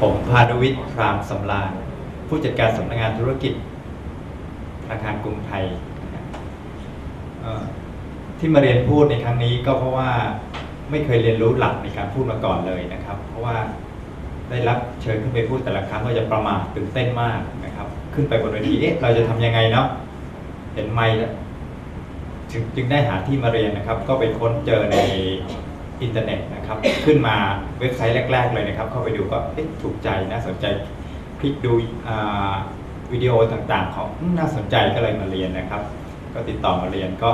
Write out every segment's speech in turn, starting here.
ผมพานุวิทย์พรามสำราญผู้จัดการสำนักงานธุรกิจธนาคารกรุงไทยที่มาเรียนพูดในครั้งนี้ก็เพราะว่าไม่เคยเรียนรู้หลักในการพูดมาก่อนเลยนะครับ เพราะว่าได้รับเชิญขึ้นไปพูดแต่ละครั้งก็จะประมาทตื่นเต้นมากนะครับ ขึ้นไปบนเวทีเอ๊ะเราจะทำยังไงเนาะเห็นไมค์แล้วจึงจึงได้หาที่มาเรียนนะครับ ก็ไปค้นเจอใน อินเทอร์เน็ตนะครับ ขึ้นมาเว็บไซต์แรก ๆ เลยนะครับ เข้าไปดูก็ถูกใจน่าสนใจคลิกดูวิดีโอต่างๆ ของน่าสนใจก็เลยมาเรียนนะครับ ก็ติดต่อมาเรียนก็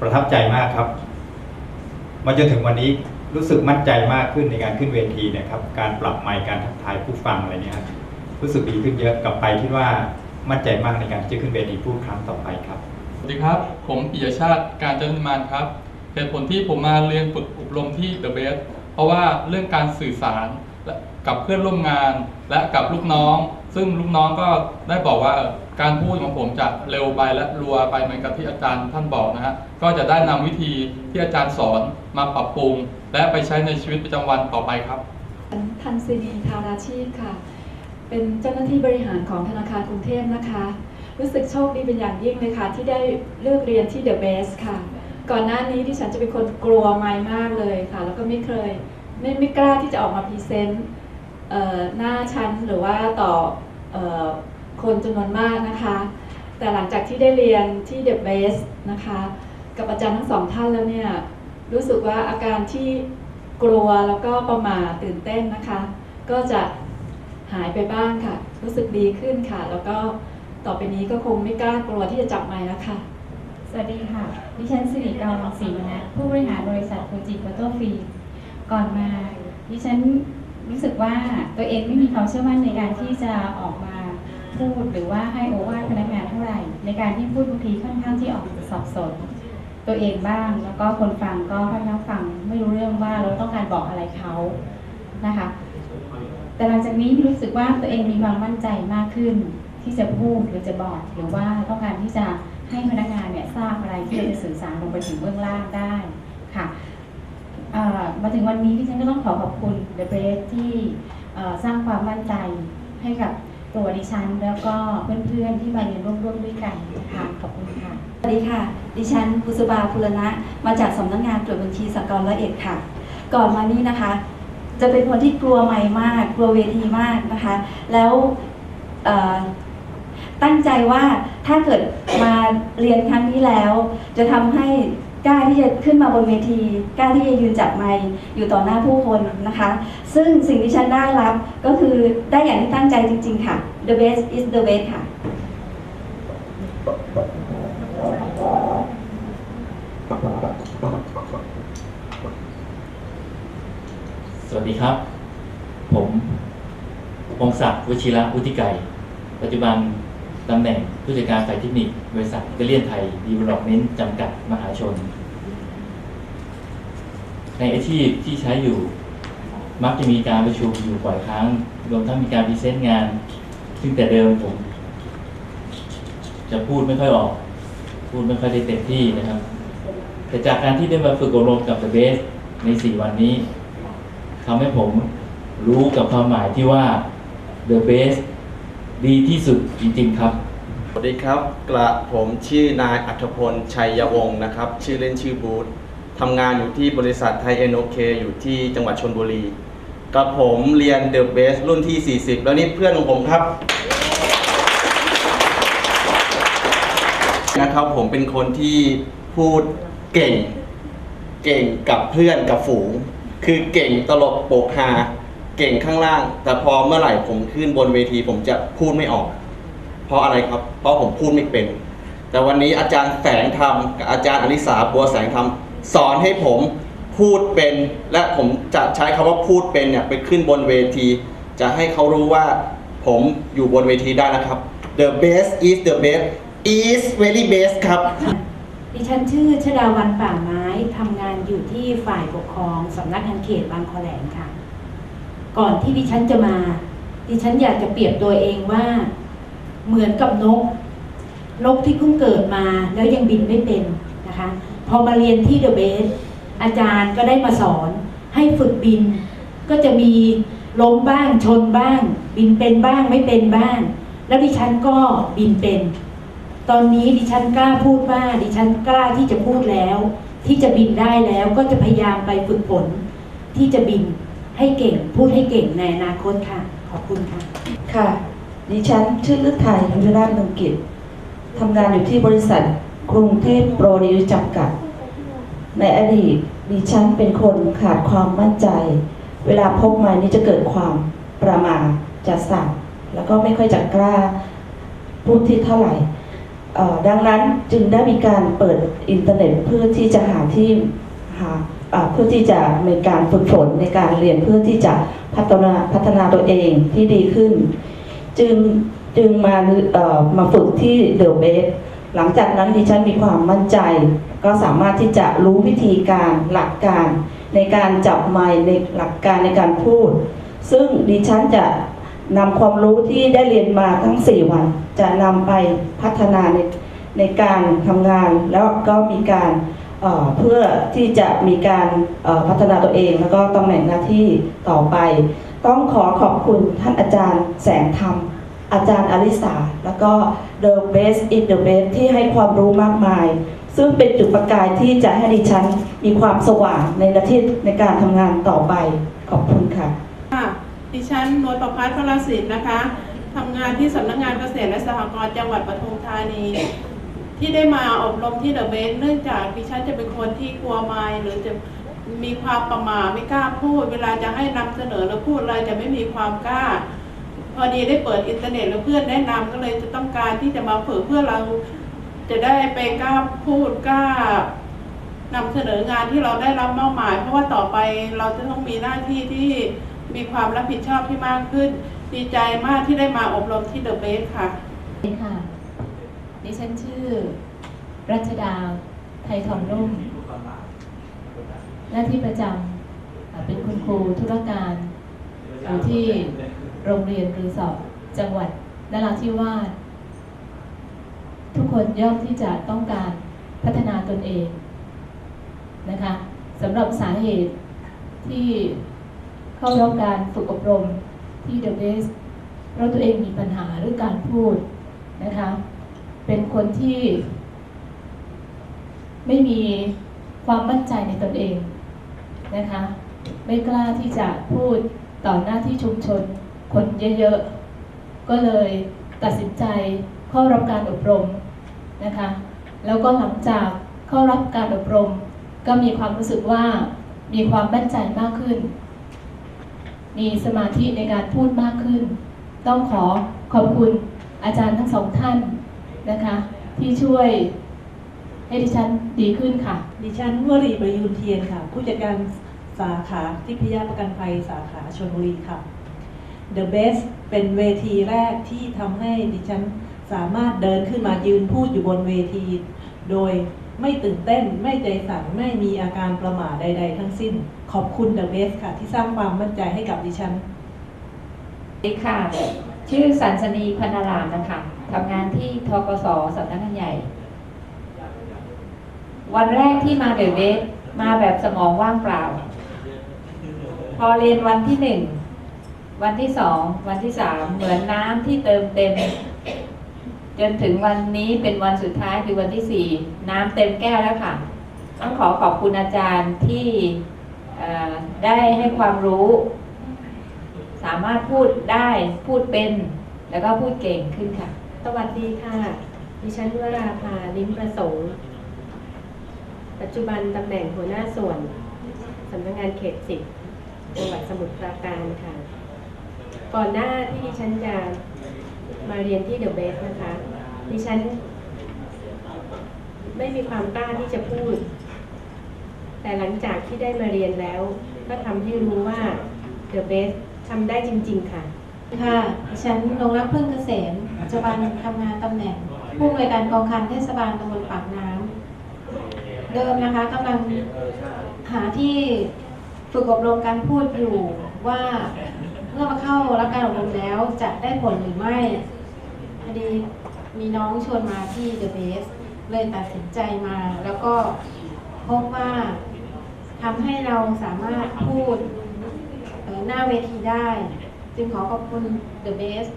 ประทับใจมากครับมาจนถึงวันนี้รู้สึกมั่นใจมากขึ้นในการขึ้นเวทีนะครับ การปรับไมค์การทักทายผู้ฟังอะไรเนี่ยครับรู้สึกดีขึ้นเยอะกลับไปคิดว่ามั่นใจมากในการที่จะขึ้นเวทีพูดครั้งต่อไปครับสวัสดีครับ ผมปิยชาติการจันมานครับเหตุผลที่ผมมาเรียนฝึก รมที่ The Best เพราะว่าเรื่องการสื่อสารกับเพื่อนร่วมงาน และกับลูกน้อง ซึ่งลูกน้องก็ได้บอกว่าการพูดของผมจะเร็วไปและรัวไปเหมือนกับที่อาจารย์ท่านบอกนะฮะก็จะได้นำวิธีที่อาจารย์สอนมาปรับปรุง และไปใช้ในชีวิตประจำวันต่อไปครับทันซินีทาราชีพค่ะ เป็นเจ้าหน้าที่บริหารของธนาคารกรุงเทพนะคะ รู้สึกโชคดีเป็นอย่างยิ่งเลยค่ะ ที่ได้เลือกเรียนที่ The Best ค่ะ ก่อนหน้านี้ที่ฉันจะเป็นคนกลัวไม้มากเลยค่ะ แล้วก็ไม่เคยไม่ไม่กล้าที่จะออกมาพรีเซนต์หน้าชั้นหรือว่าต่ออคนจำนวนมากนะคะ แต่หลังจากที่ได้เรียนที่ The Best นะคะ กับอาจารย์ทั้งสองท่านแล้วเนี่ยรู้สึกว่าอาการที่กลัวแล้วก็ประหม่าตื่นเต้นนะคะ ก็จะหายไปบ้างค่ะ รู้สึกดีขึ้นค่ะ แล้วก็ต่อไปนี้ก็คงไม่กล้ากลัวที่จะจับไม้แล้วค่ะ วัสดีค่ะ ดิฉันสิริกรศรีนะ ผู้บริหารบริษัทฟูจิโฟโต้ฟิล์มก่อนมา ดิฉันรู้สึกว่าตัวเองไม่มีความเชื่อมั่นในการที่จะออกมาพูดหรือว่าให้โอวาทพนักงานเท่าไหร่ ในการที่พูดบางทีค่อนข้างที่ออกสับสน ตัวเองบ้าง แล้วก็คนฟังก็ค่อนข้างฟัง ไม่รู้เรื่องว่าเราต้องการบอกอะไรเขานะคะ แต่หลังจากนี้รู้สึกว่าตัวเองมีความมั่นใจมากขึ้น ที่จะพูดหรือจะบอกหรือว่าต้องการที่จะ ให้พนักงานเนี่ยทราบอะไรที่จะสื่อสารลงไปถึงเบื้องล่างได้ค่ะมาถึงวันนี้ที่ฉันก็ต้องขอขอบคุณ The b r e a ที่สร้างความมั่นใจให้กับตัวดิฉัน แล้วก็เพื่อนๆที่มาเรียนร่วมๆด้วยกันค่ะขอบคุณค่ะสวัสดีค่ะ ดิฉันบุษบาภูรณะมาจากสำนักงานตรวจบัญชีสกลละเอียดค่ะ ก่อนมานี้นะคะ จะเป็นคนที่กลัวไม่มาก กลัวเวทีมากนะคะ แล้ว ตั้งใจว่าถ้าเกิดมาเรียนครั้งนี้แล้ว จะทำให้กล้าที่จะขึ้นมาบนเวทีกล้าที่จะยืนจับไมค์อยู่ต่อหน้าผู้คนนะคะ ซึ่งสิ่งที่ฉันได้รับก็คือได้อย่างที่ตั้งใจจริง ๆ ค่ะ the best is the best ค่ะ สวัสดีครับ ผมพงศักดิ์วชิระวุฒิไกรปัจจุบัน ตำแหน่งผู้จัดการฝ่ายเทคนิคบริษัทเบเลียนไทยดีเวล็อปเมนต์จำกัดมหาชน ในอาชีพที่ใช้อยู่ มักจะมีการประชุมอยู่บ่อยครั้ง รวมทั้งมีการพรีเซนต์งาน ซึ่งแต่เดิมผม จะพูดไม่ค่อยออก พูดไม่ค่อยได้เต็มที่นะครับ แต่จากการที่ได้มาฝึกอบรมกับ The Base ใน4วันนี้ทำให้ผมรู้กับความหมายที่ว่า the best ดีที่สุดจริง ๆ ครับ สวัสดีครับกระผมชื่อนายอัธพลชัยวงศ์นะครับ ชื่อเล่นชื่อบูธทำงานอยู่ที่บริษัทไทยเอ็นโอเคอยู่ที่จังหวัดชนบุรีกับผมเรียนเดอะเบสรุ่นที่ 40 แล้วนี่เพื่อนของผมครับ นะครับผมเป็นคนที่พูดเก่ง เก่งกับเพื่อนกับฝูง คือเก่งตลกโปกฮา เก่งข้างล่าง แต่พอเมื่อไหร่ผมขึ้นบนเวทีผมจะพูดไม่ออก เพราะอะไรครับ เพราะผมพูดไม่เป็น แต่วันนี้อาจารย์แสงธรรมกับอาจารย์อลิสาบัวแสงธรรมสอนให้ผมพูดเป็น และผมจะใช้คำว่าพูดเป็นเนี่ยไปขึ้นบนเวที จะให้เขารู้ว่าผมอยู่บนเวทีได้นะครับ the best is the best is very best ครับดิฉันชื่อชดาวันป่าไม้ทำงานอยู่ที่ฝ่ายปกครองสำนักงานเขตบางคอแหลมค่ะ ก่อนที่ดิฉันจะมา ดิฉันอยากจะเปรียบตัวเองว่า เหมือนกับนก นกที่เพิ่งเกิดมาแล้วยังบินไม่เป็นนะคะ พอมาเรียนที่เดอะเบสอาจารย์ก็ได้มาสอน ให้ฝึกบิน ก็จะมีล้มบ้างชนบ้าง บินเป็นบ้างไม่เป็นบ้าง แล้วดิฉันก็บินเป็น ตอนนี้ดิฉันกล้าพูดว่าดิฉันกล้าที่จะพูดแล้ว ที่จะบินได้แล้วก็จะพยายามไปฝึกฝนที่จะบิน ให้เก่งพูดให้เก่งในอนาคตค่ะ ขอบคุณค่ะ ค่ะ ดิฉันชื่อฤทัยยุราชเมืองกิจทำงานอยู่ที่บริษัทกรุงเทพโปรดิวจำกัด ในอดีตดิฉันเป็นคนขาดความมั่นใจ เวลาพบม้นี่จะเกิดความประมาจะสั่นแล้วก็ไม่ค่อยจะกล้าพูดที่เท่าไหร่ดังนั้นจึงได้มีการเปิดอินเทอร์เน็ตเพื่อที่จะหาที่หา เพื่อที่จะมีการฝึกฝนในการเรียนเพื่อที่จะพัฒนาพัฒนาตัวเองที่ดีขึ้น จึงจึงมาเออมาฝึกที่เดอะเบสหลังจากนั้นดิฉันมีความมั่นใจ ก็สามารถที่จะรู้วิธีการหลักการ ในการจับไมค์ในหลักการในการพูด ซึ่งดิฉันจะนำความรู้ที่ได้เรียนมาทั้ง 4 วัน จะนำไปพัฒนาในในการทำงาน แล้วก็มีการ เพื่อที่จะมีการพัฒนาตัวเอง แล้วก็ตำแหน่งหน้าที่ต่อไป ต้องขอขอบคุณท่านอาจารย์แสงธรรม อาจารย์อลิสา แล้วก็ The Best in the Best ที่ให้ความรู้มากมาย ซึ่งเป็นจุดประกายที่จะให้ดิฉันมีความสว่างในหน้าที่ในการทำงานต่อไป ขอบคุณค่ะค่ะดิฉันนวลประพัฒน์พลสิทธิ์นะคะทำงานที่สำนักงานเกษตรและสหกรณ์จังหวัดปทุมธานี ที่ได้มาอบรมที่เดอะเบสเนื่องจากดิฉันจะเป็นคนที่กลัวไม้หรือจะมีความประมาไม่กล้าพูด เวลาจะให้นำเสนอหรือพูดอะไรจะไม่มีความกล้า พอดีได้เปิดอินเทอร์เน็ตแล้วเพื่อนแนะนำก็เลยจะต้องการที่จะมาฝึกเพื่อเราจะได้ไปกล้าพูดกล้านำเสนองานที่เราได้รับมอบหมาย เพราะว่าต่อไปเราจะต้องมีหน้าที่ที่มีความรับผิดชอบที่มากขึ้น ดีใจมากที่ได้มาอบรมที่เดอะเบสค่ะดีค่ะ ดิฉันชื่อ รัชดาไทยทองรุ่มหน้าที่ประจำเป็นคุณครูธุรการอยู่ที่โรงเรียนรีสอร์ทจังหวัดนราธิวาสทุกคนย่อมที่จะต้องการพัฒนาตนเองนะคะสำหรับสาเหตุที่เข้ารับการฝึกอบรมที่ The Best เพราะตัวเองมีปัญหาเรื่องการพูดนะคะ เป็นคนที่ไม่มีความมั่นใจในตนเองนะคะ ไม่กล้าที่จะพูดต่อหน้าที่ชุมชน คนเยอะๆ ก็เลยตัดสินใจเข้ารับการอบรมนะคะ แล้วก็หลังจากเข้ารับการอบรม ก็มีความรู้สึกว่ามีความมั่นใจมากขึ้น มีสมาธิในการพูดมากขึ้น ต้องขอขอบคุณอาจารย์ทั้งสองท่าน นะคะ ที่ช่วยให้ดิฉันดีขึ้นค่ะ ดิฉันวรีประยูนเทียนค่ะ ผู้จัดการสาขาทิพยประกันภัยสาขาชลบุรีค่ะ The Best เป็นเวทีแรกที่ทำให้ดิฉันสามารถเดินขึ้นมายืนพูดอยู่บนเวที โดยไม่ตื่นเต้นไม่ใจสั่นไม่มีอาการประหม่าใด ๆ ทั้งสิ้น ขอบคุณ The Best ค่ะ ที่สร้างความมั่นใจให้กับดิฉันสวัสดีค่ะ ชื่อสันสนีพันนารามนะคะ ทำงานที่ทกสสำนักงานใหญ่ วันแรกที่มาเดอะเวสมาแบบสมองว่างเปล่า พอเรียนวันที่หนึ่ง วันที่สอง วันที่สาม เหมือนน้ำที่เติมเต็ม จนถึงวันนี้เป็นวันสุดท้ายคือวันที่สี่น้ำเต็มแก้วแล้วค่ะ ต้องขอขอบคุณอาจารย์ที่ได้ให้ความรู้ สามารถพูดได้พูดเป็น แล้วก็พูดเก่งขึ้นค่ะ วัสดีค่ะ ดิฉันวราภาลิ้มประสงค์ ปัจจุบันตำแหน่งหัวหน้าส่วนสำนักงานเขตสิบจังหวัดสมุทรปราการค่ะ ก่อนหน้าที่ดิฉันจะมาเรียนที่เดอะเบสนะคะ ดิฉัน ไม่มีความกล้าที่จะพูด แต่หลังจากที่ได้มาเรียนแล้ว ก็ทำให้รู้ว่าเดอะเบสทำได้จริง ๆ ค่ะ ค่ะ ดิฉันนงรักพึ่งเกษม ปัจจุบันทำงานตำแหน่ง ผู้อำนวยการกองคันเทศบาลตำบลปากน้ำเดิมนะคะกำลังหาที่ฝึกอบรมการพูดอยู่ว่าเมื่อมาเข้ารับการอบรมแล้วจะได้ผลหรือไม่พอดีมีน้องชวนมาที่ The Base เลยตัดสินใจมา แล้วก็พบว่าทำให้เราสามารถพูดเอ่หน้าเวทีได้ จึงขอขอบคุณ The Best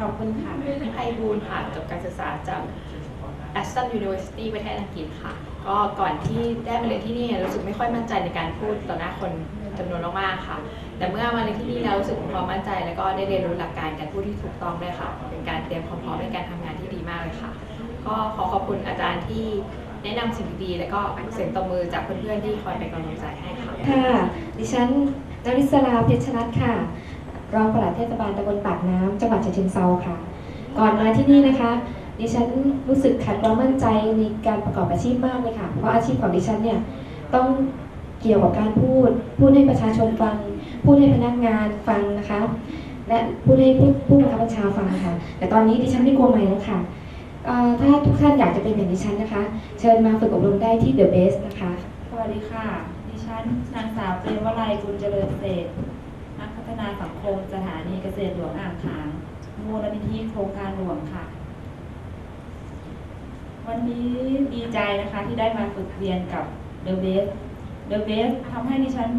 ขอบคุณค่ะไพบูลค่ะจบการศึกษาจาก Aston University ประเทศอังกฤษค่ะ ก็ก่อนที่ได้มาเรียนที่นี่รู้สึกไม่ค่อยมั่นใจในการพูดต่อหน้าคนจำนวนมากๆค่ะ แต่เมื่อมาเรียนที่นี่แล้วรู้สึกมีความมั่นใจแล้วก็ได้เรียนรู้หลักการการพูดที่ถูกต้องด้วยค่ะ เป็นการเตรียมความพร้อมในการทำงานที่ดีมากเลยค่ะ ก็ขอขอบคุณอาจารย์ที่แนะนำสิ่งดีๆแล้วก็เสียงตบมือจากเพื่อนๆที่คอยเป็นกำลังใจให้ค่ะ ค่ะ ดิฉันนริศราเพชรรัตน์ค่ะ รองปลัดเทศบาลตำบลปากน้ำจังหวัดฉะเชิงเทราค่ะ ก่อนมาที่นี่นะคะ ดิฉันรู้สึกขาดความมั่นใจในการประกอบอาชีพมากเลยค่ะ เพราะอาชีพของดิฉันเนี่ยต้องเกี่ยวกับการพูด พูดให้ประชาชนฟัง พูดให้พนักงานฟังนะคะ และพูดให้ผู้ผู้บังคับบัญชาฟังค่ะ แต่ตอนนี้ดิฉันไม่กลัวใหม่แล้วค่ะถ้าทุกท่านอยากจะเป็นอย่างดิฉันนะคะ เชิญมาฝึกอบรมได้ที่ The Best นะคะ สวัสดีค่ะ ดิฉันนางสาวเปรมวลัยกุลเจริญเศษ ฒนาสังคมสถานีเกษตรหลวงอ่างขางมูลนิธิโครงการหลวงค่ะ วันนี้ดีใจนะคะที่ได้มาฝึกเรียนกับ The Best The Best ทำให้ดิฉัน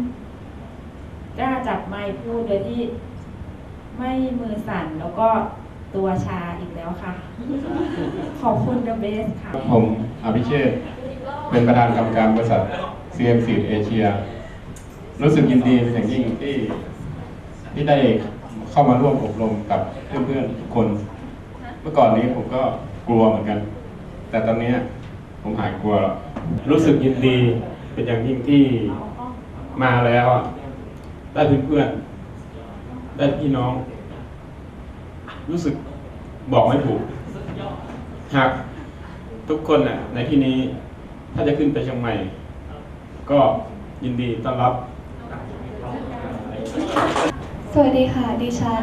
กล้าจับไมค์พูดโดยที่ไม่มือสั่นแล้วก็ตัวชาอีกแล้วค่ะ ขอบคุณ The Best ค่ะ ผมอภิเชษเป็นประธานกรรมการบริษัท CMC เอเชีย รู้สึกยินดีเป็นอย่างยิ่งที่ ที่ได้เข้ามาร่วมอบรมกับเพื่อนๆทุกคน เมื่อก่อนนี้ผมก็กลัวเหมือนกัน แต่ตอนนี้ผมหายกลัวแล้วรู้สึกยินดีเป็นอย่างยิ่งที่มาแล้วได้เพื่อนๆได้พี่น้อง รู้สึกบอกไม่ถูกหากทุกคนน่ะในที่นี้ถ้าจะขึ้นไปเชียงใหม่ ก็ยินดีต้อนรับ สวัสดีค่ะ ดิฉัน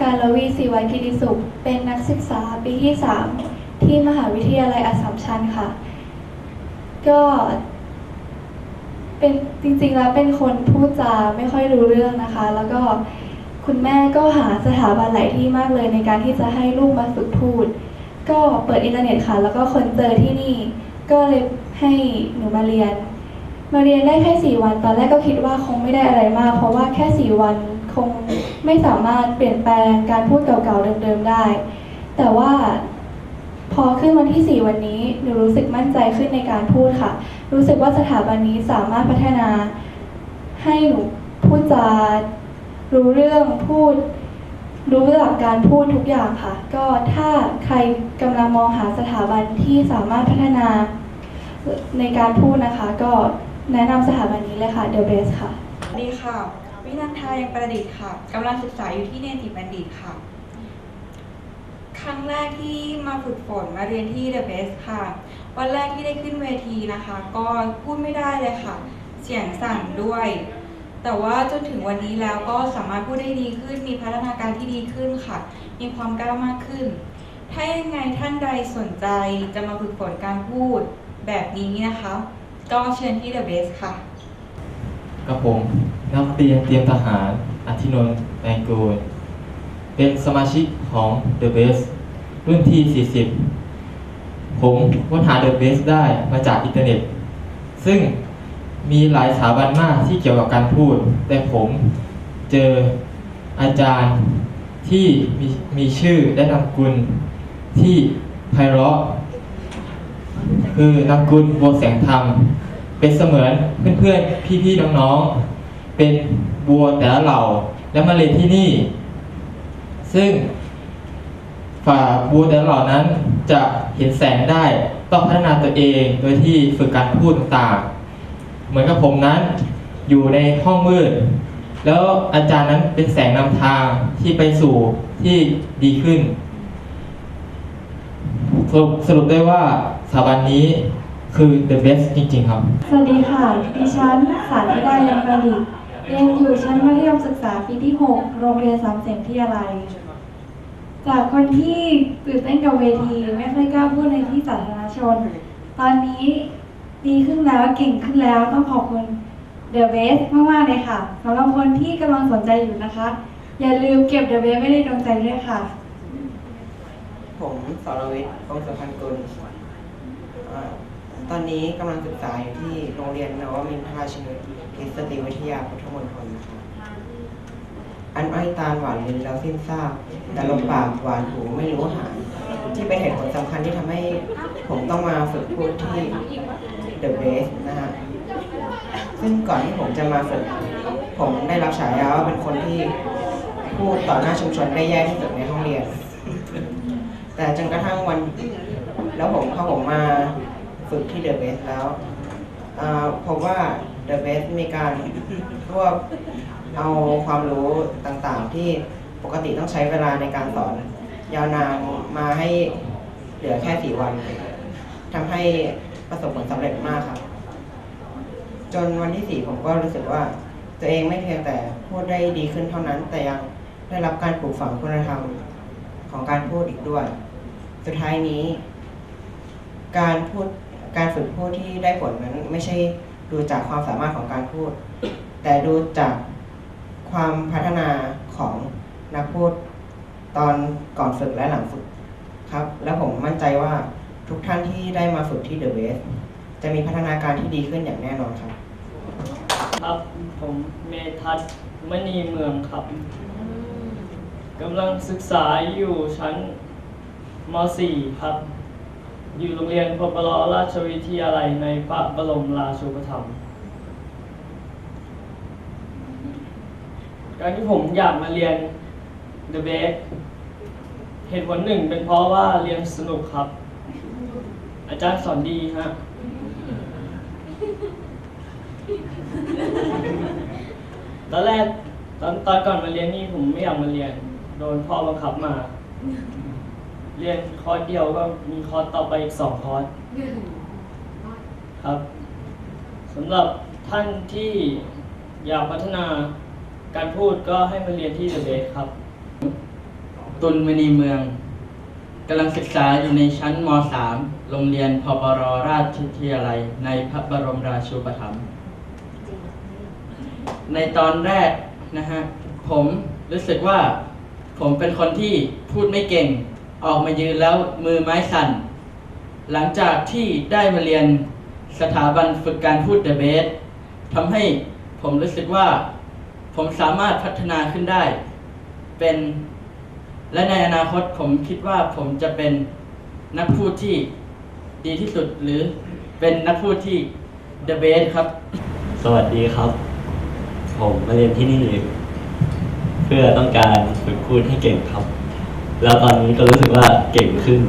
การลวีศิวกิติสุข เป็นนักศึกษาปีที่ 3 ที่มหาวิทยาลัยอัสสัมชัญค่ะ ก็เป็นจริงๆแล้วเป็นคนพูดจาไม่ค่อยรู้เรื่องนะคะ แล้วก็คุณแม่ก็หาสถาบันหลายที่มากเลยในการที่จะให้ลูกมาฝึกพูด ก็เปิดอินเทอร์เน็ตค่ะ แล้วก็คนเจอที่นี่ ก็เลยให้หนูมาเรียน มาเรียนได้แค่สี่วัน ตอนแรกก็คิดว่าคงไม่ได้อะไรมาก เพราะว่าแค่สี่วัน คงไม่สามารถเปลี่ยนแปลงการพูดเก่าๆเดิมๆได้ แต่ว่าพอขึ้นวันที่สี่วันนี้หนูรู้สึกมั่นใจขึ้นในการพูดค่ะ รู้สึกว่าสถาบันนี้สามารถพัฒนา ให้หนูพูดจารู้เรื่องพูด รู้หลักการพูดทุกอย่างค่ะ ก็ถ้าใครกำลังมองหาสถาบันที่สามารถพัฒนาในการพูดนะคะ ก็แนะนำสถาบันนี้เลยค่ะ The Best ค่ะสวัสดีค่ะ วินันทายังประดิษฐ์ค่ะกำลังศึกษาอยู่ที่เนติบัณฑิตค่ะ ครั้งแรกที่มาฝึกฝนมาเรียนที่ The Best ค่ะ วันแรกที่ได้ขึ้นเวทีนะคะ ก็พูดไม่ได้เลยค่ะ เสียงสั่นด้วย แต่ว่าจนถึงวันนี้แล้วก็สามารถพูดได้ดีขึ้น มีพัฒนาการที่ดีขึ้นค่ะ มีความกล้ามากขึ้น ถ้ายังไงท่านใดสนใจจะมาฝึกฝนการพูดแบบนี้นะคะ ก็เชิญที่ The Best ค่ะกับผม นักเรียนเตรียมทหารอธินนท์แมงกูล เป็นสมาชิกของ The Best รุ่นที่ 40 ผมค้นหา The Best ได้มาจากอินเทอร์เน็ต ซึ่งมีหลายสถาบันมากที่เกี่ยวกับการพูด แต่ผมเจออาจารย์ที่มีมีชื่อและนามกุลที่ไพเราะคือนามกุลบัวแสงธรรม เป็นเสมือนเพื่อนๆ พี่ๆ น้องๆ เป็นบัวแต่ละเหล่าและมาเรียนที่นี่ ซึ่งฝ่าบัวแต่ละเหล่านั้นจะเห็นแสงได้ต้องพัฒนาตัวเองโดยที่ฝึกการพูดต่างๆ เหมือนกับผมนั้นอยู่ในห้องมืด แล้วอาจารย์นั้นเป็นแสงนำทางที่ไปสู่ที่ดีขึ้น สรุปสรุปได้ว่าสถาบันนี้คือ the best จริงๆครับ สวัสดีค่ะ ดิฉันสารธิดายังประดิษฐ์ เรียนอยู่ชั้นมัธยมศึกษาปีที่ 6 โรงเรียนสามเสนที่อะไร จากคนที่ตื่นเต้นกับเวทีไม่ค่อยกล้าพูดในที่สาธารณชน ตอนนี้ดีขึ้นแล้วเก่งขึ้นแล้วต้องขอบคุณ The Best มากๆเลยค่ะสำหรับคนที่กำลังสนใจอยู่นะคะ อย่าลืมเก็บ The Best ไว้ในดวงใจด้วยค่ะ ผมสรวิทย์คงสุพรรณกุลเอ่อ ตอนนี้กำลังศึกษาอยู่ที่โรงเรียนนวมินทราชนกิจสตรีวิทยาพุทธมณฑลนะคะอันอ้อยตาลหวานลิ้นแล้วสิ้นซากแต่ลมปากหวานหูไม่รู้หายที่เป็นเหตุผลสำคัญที่ทำให้ผมต้องมาฝึกพูดที่ The Base นะฮะซึ่งก่อนที่ผมจะมาฝึก ผมได้รับฉายาว่าเป็นคนที่พูดต่อหน้าชุมชนได้แย่ที่สุดในห้องเรียน แต่จนกระทั่งวัน แล้วผมพอผมมา ฝึกที่ The Base แล้วอ่าพบว่า The Base มีการรวบเอาความรู้ต่างๆ ที่ปกติต้องใช้เวลาในการสอน ยาวนานมาให้เหลือแค่สี่วันทำให้ประสบผลสำเร็จมากครับ จนวันที่สี่ผมก็รู้สึกว่า ตัวเองไม่เพียงแต่พูดได้ดีขึ้นเท่านั้น แต่ยังได้รับการปลูกฝังคุณธรรมของการพูดอีกด้วย สุดท้ายนี้ การพูด การฝึกพูดที่ได้ผลนั้นไม่ใช่ดูจากความสามารถของการพูด แต่ดูจากความพัฒนาของนักพูดตอนก่อนฝึกและหลังฝึกครับ และผมมั่นใจว่าทุกท่านที่ได้มาฝึกที่ The Base จะมีพัฒนาการที่ดีขึ้นอย่างแน่นอนครับ ครับผมเมทัศน์มณีเมืองครับกำลังศึกษาอยู่ชั้นม .4 ครับ อยู่โรงเรียนพบลราชวิทยาลัยในพระบรมราชูปถัมภ์การที่ผมอยากมาเรียน The b a s เหตุผลหนึ่งเป็นเพราะว่าเรียนสนุกครับ อาจารย์สอนดีฮะตอนแรกตอนตอนก่อนมาเรียนนี่ผมไม่อยากมาเรียน โดนพ่อบังคับมา เรียนคอร์สเดียวก็มีคอร์สต่อไปอีกสองคอร์สครับสำหรับท่านที่อยากพัฒนาการพูดก็ให้มาเรียนที่เดอะเบสครับ ตุลมณีเมืองกำลังศึกษาอยู่ในชั้นม .3 โรงเรียนพปรราชวิทยาลัย ในพระบรมราชูปถัมภ์ในตอนแรกนะฮะผมรู้สึกว่าผมเป็นคนที่พูดไม่เก่ง ออกมายืนแล้วมือไม้สั่น หลังจากที่ได้มาเรียนสถาบันฝึกการพูดเดอะเบสทำให้ผมรู้สึกว่า ผมสามารถพัฒนาขึ้นได้ เป็น และในอนาคตผมคิดว่าผมจะเป็นนักพูดที่ดีที่สุดหรือเป็นนักพูดที่ the best ครับ สวัสดีครับ ผมมาเรียนที่นี่ เพื่อต้องการฝึกพูดให้เก่งครับ แล้วตอนนี้ก็รู้สึกว่าเก่งขึ้น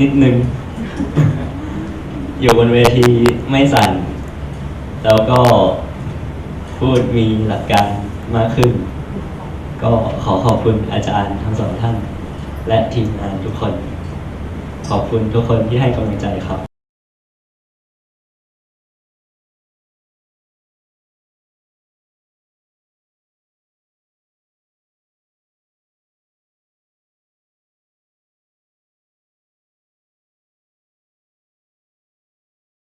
นิดนึง อยู่บนเวทีไม่สั่น แล้วก็พูดมีหลักการมากขึ้น ก็ขอขอบคุณอาจารย์ทั้งสองท่าน และทีมงานทุกคน ขอบคุณทุกคนที่ให้กำลังใจครับ